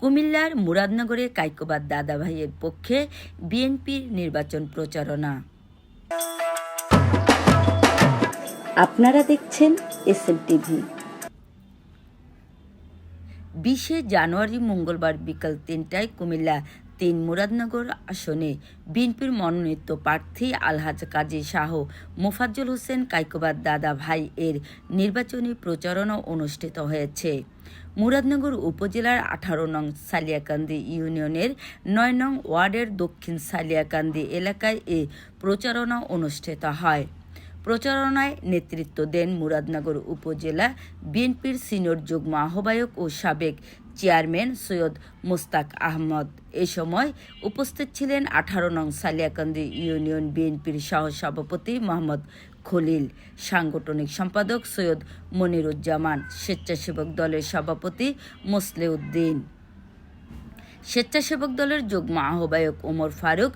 কুমিল্লার মুরাদনগরে কাইকোবাদ দাদাভাইয়ের পক্ষে বিএনপির নির্বাচন প্রচারণা। আপনারা দেখছেন এস টিভি। বিশে জানুয়ারি মঙ্গলবার বিকাল তিনটায় কুমিল্লা তিন মুরাদনগর আসনে বিএনপির মনোনীত প্রার্থী আলহাজ কাজী শাহ মোফাজ্জল হোসেন কাইকোবাদ দাদা ভাই এর নির্বাচনী প্রচারণা অনুষ্ঠিত হয়েছে। মুরাদনগর উপজেলার আঠারো নং সালিয়াকান্দি ইউনিয়নের নয় নং ওয়ার্ডের দক্ষিণ সালিয়াকান্দি এলাকায় এ প্রচারণা অনুষ্ঠিত হয়। প্রচারণায় নেতৃত্ব দেন মুরাদনগর উপজেলা বিএনপির সিনিয়র যুগ্ম আহ্বায়ক ও সাবেক চেয়ারম্যান সৈয়দ মুস্তাক আহমদ। এ সময় উপস্থিত ছিলেন আঠারো নং সালিয়াকান্দি ইউনিয়ন বিএনপির সহসভাপতি মোহাম্মদ খলিল, সাংগঠনিক সম্পাদক সৈয়দ মনিরুজ্জামান, স্বেচ্ছাসেবক দলের সভাপতি মোসলেউদ্দিন। স্বেচ্ছাসেবক দলের যুগ্ম আহ্বায়ক ওমর ফারুক,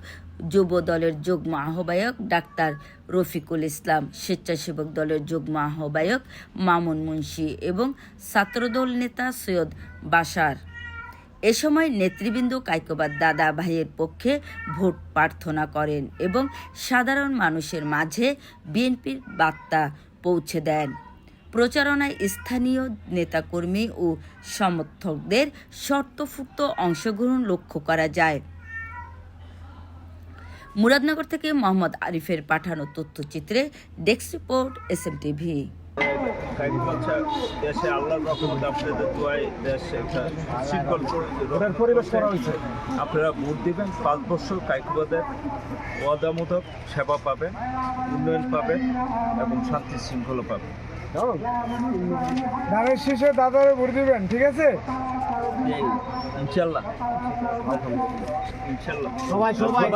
যুব দলের যুগ্ম আহ্বায়ক ডাক্তার রফিকুল ইসলাম, স্বেচ্ছাসেবক দলের যুগ্ম আহ্বায়ক মামুন মুন্সি এবং ছাত্রদল নেতা সৈয়দ বাসার এ সময় নেতৃবৃন্দ কাইকোবাদ দাদা ভাইয়ের পক্ষে ভোট প্রার্থনা করেন এবং সাধারণ মানুষের মাঝে বিএনপির বার্তা পৌঁছে দেন। প্রচারণায় স্থানীয় নেতাকর্মী ও সমর্থকদের শর্তভুক্ত অংশগ্রহণ লক্ষ্য করা যায়। মুরাদনগর থেকে মোহাম্মদ আরিফের পাঠানো তথ্যচিত্রে desk report S M TV আপনারা ভোট দিবেন, পাঁচ বছর কাইকবাদের ওয়াদামূলক সেবা পাবেন, উন্নয়ন পাবেন এবং শান্তি শৃঙ্খলা পাবেন। ধানের শেষে দাদারে ভোট দিবেন ঠিক আছে? ইনশাল্লাহ। ইনশাল্লাহ। সবাই সবাই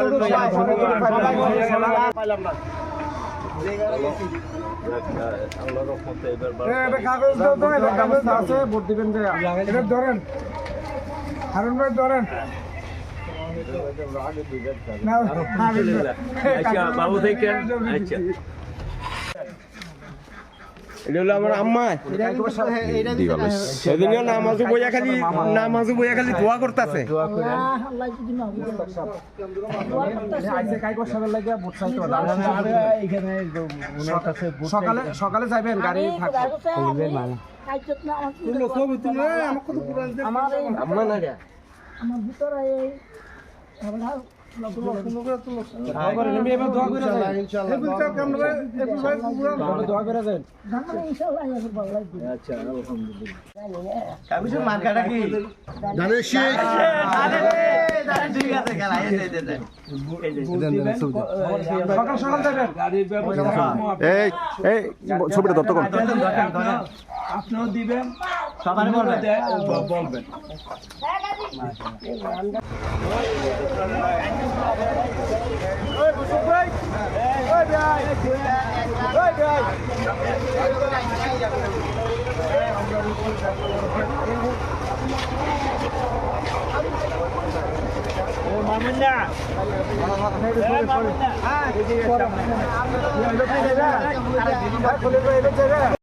আল্লাহ রহমতে এবার এটা কাগজ দাও তো এটা কাগজ আছে ভোট দিবেন যে এটা ধরেন হারুন ভাই ধরেন না, আলহামদুলিল্লাহ আচ্ছা ভালো থাকেন আচ্ছা এটা হলো আমার আম্মা। সেদিনও নামাজও বইয়া খালি নামাজও বইয়া খালি দোয়া করতেছে। সকালে সকালে যাবেন গাড়ি আমার ভিতরে ছবিটা কোন আপনিও দিবেন। সবাই বলবেন বলবেন মামুন্না খুলে